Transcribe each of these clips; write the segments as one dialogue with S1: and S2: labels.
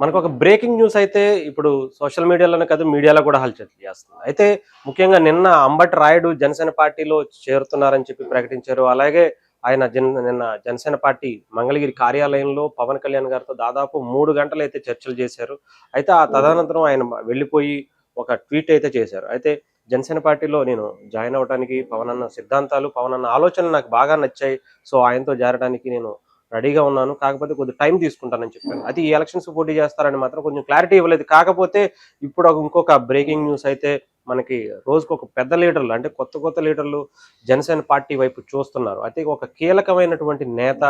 S1: మనకు ఒక breaking news అయితే ఇప్పుడు సోషల్ మీడియాలోనే కాదు మీడియాలో కూడా హల్చల్ చేస్తుంది అయితే ముఖ్యంగా నిన్న అంబటి రాయుడు జనసేన పార్టీలో చేరుతున్నారని చెప్పి ప్రకటించారు. అలాగే ఆయన జన్ నిన్న జనసేన పార్టీ మంగళగిరి కార్యాలయంలో పవన్ కళ్యాణ్ గారితో దాదాపు మూడు గంటలు అయితే చర్చలు చేశారు. అయితే ఆ తదనంతరం ఆయన వెళ్ళిపోయి ఒక ట్వీట్ అయితే చేశారు. అయితే జనసేన పార్టీలో నేను జాయిన్ అవడానికి పవన్ అన్న సిద్ధాంతాలు పవన్ అన్న ఆలోచనలు నాకు బాగా నచ్చాయి. సో ఆయనతో చేరడానికి నేను రెడీగా ఉన్నాను. కాకపోతే కొద్ది టైం తీసుకుంటానని చెప్పాను. అది ఈ ఎలక్షన్స్ పోటీ చేస్తారని మాత్రం కొంచెం క్లారిటీ ఇవ్వలేదు. కాకపోతే ఇప్పుడు ఇంకొక బ్రేకింగ్ న్యూస్ అయితే మనకి రోజుకు ఒక పెద్ద లీడర్లు అంటే కొత్త కొత్త లీడర్లు జనసేన పార్టీ వైపు చూస్తున్నారు. అయితే ఒక కీలకమైనటువంటి నేత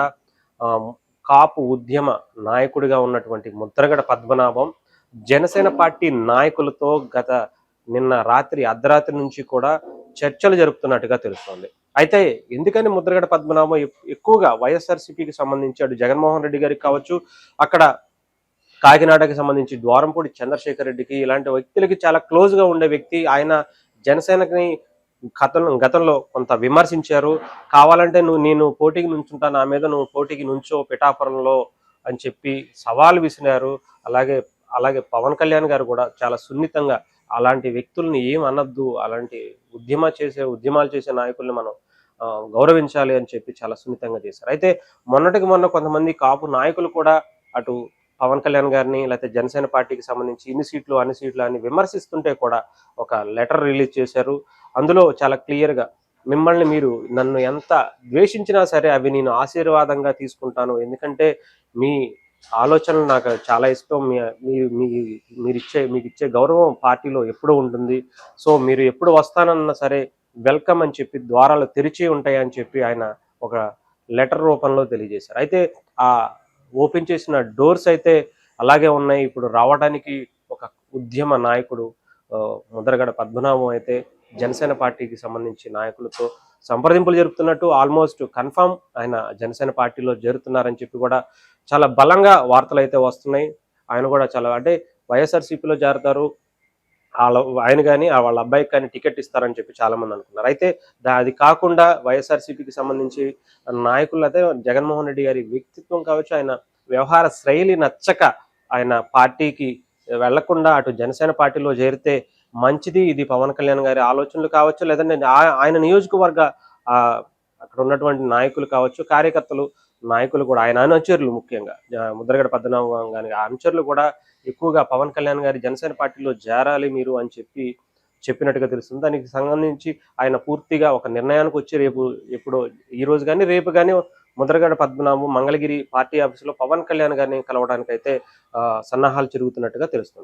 S1: కాపు ఉద్యమ నాయకుడిగా ఉన్నటువంటి ముద్రగడ పద్మనాభం జనసేన పార్టీ నాయకులతో గత నిన్న రాత్రి అర్ధరాత్రి నుంచి కూడా చర్చలు జరుపుతున్నట్టుగా తెలుస్తోంది. అయితే ఎందుకని ముద్రగడ పద్మనాభం ఎక్కువగా వైఎస్ఆర్సీపీకి సంబంధించి అటు జగన్మోహన్ రెడ్డి గారికి కావచ్చు అక్కడ కాకినాడకి సంబంధించి ద్వారంపూడి చంద్రశేఖర్ రెడ్డికి ఇలాంటి వ్యక్తులకి చాలా క్లోజ్గా ఉండే వ్యక్తి ఆయన జనసేనకి గతంలో గతంలో కొంత విమర్శించారు. కావాలంటే నువ్వు నేను పోటీకి నుంచుంటా నా మీద నువ్వు పోటీకి నుంచో పిఠాపురంలో అని చెప్పి సవాల్ విసినారు అలాగే అలాగే పవన్ కళ్యాణ్ గారు కూడా చాలా సున్నితంగా అలాంటి వ్యక్తుల్ని ఏం అనొద్దు. అలాంటి ఉద్యమ చేసే ఉద్యమాలు చేసే నాయకుల్ని మనం గౌరవించాలి అని చెప్పి చాలా సున్నితంగా చేశారు. అయితే మొన్నటికి మొన్న కొంతమంది కాపు నాయకులు కూడా అటు పవన్ కళ్యాణ్ గారిని లేకపోతే జనసేన పార్టీకి సంబంధించి ఇన్ని సీట్లు అన్ని సీట్లు అని విమర్శిస్తుంటే కూడా ఒక లెటర్ రిలీజ్ చేశారు. అందులో చాలా క్లియర్గా మిమ్మల్ని మీరు నన్ను ఎంత ద్వేషించినా సరే అవి నేను ఆశీర్వాదంగా తీసుకుంటాను. ఎందుకంటే మీ ఆలోచనలు నాకు చాలా ఇష్టం. మీ మీ- మీ మీరు ఇచ్చే మీకు ఇచ్చే గౌరవం పార్టీలో ఎప్పుడూ ఉంటుంది. సో మీరు ఎప్పుడు వస్తానన్నా సరే వెల్కమ్ అని చెప్పి ద్వారాలు తెరిచి ఉంటాయి అని చెప్పి ఆయన ఒక లెటర్ రూపంలో తెలియజేశారు. అయితే ఆ ఓపెన్ చేసిన డోర్స్ అయితే అలాగే ఉన్నాయి. ఇప్పుడు రావడానికి ఒక ఉద్యమ నాయకుడు ముద్రగడ పద్మనాభం అయితే జనసేన పార్టీకి సంబంధించి నాయకులతో సంప్రదింపులు జరుపుతున్నట్టు ఆల్మోస్ట్ కన్ఫామ్ ఆయన జనసేన పార్టీలో చేరుతున్నారని చెప్పి కూడా చాలా బలంగా వార్తలు అయితే వస్తున్నాయి. ఆయన కూడా చాలా అంటే వైఎస్ఆర్సీపీలో చేరతారు వాళ్ళ ఆయన కానీ వాళ్ళ అబ్బాయికి కానీ టికెట్ ఇస్తారని చెప్పి చాలామంది అనుకున్నారు. అయితే అది కాకుండా వైఎస్ఆర్సీపీకి సంబంధించి నాయకులు అయితే జగన్మోహన్ రెడ్డి గారి వ్యక్తిత్వం కావచ్చు ఆయన వ్యవహార శైలి నచ్చక ఆయన పార్టీకి వెళ్ళకుండా అటు జనసేన పార్టీలో చేరితే మంచిది ఇది పవన్ కళ్యాణ్ గారి ఆలోచనలు కావచ్చు లేదంటే ఆ- ఆయన నియోజకవర్గ ఆ, అక్కడ ఉన్నటువంటి నాయకులు కావచ్చు కార్యకర్తలు నాయకులు కూడా ఆయన అనుచరులు ముఖ్యంగా ముద్రగడ పద్మనాభం గారి అనుచరులు కూడా ఎక్కువగా పవన్ కళ్యాణ్ గారి జనసేన పార్టీలో చేరాలి మీరు అని చెప్పి చెప్పినట్టుగా తెలుస్తుంది. దానికి సంబంధించి ఆయన పూర్తిగా ఒక నిర్ణయానికి వచ్చి రేపు ఎప్పుడో ఈ రోజు కానీ రేపు కానీ ముద్రగడ పద్మనాభం మంగళగిరి పార్టీ ఆఫీసులో పవన్ కళ్యాణ్ గారిని కలవడానికి అయితే సన్నాహాలు జరుగుతున్నట్టుగా తెలుస్తుంది.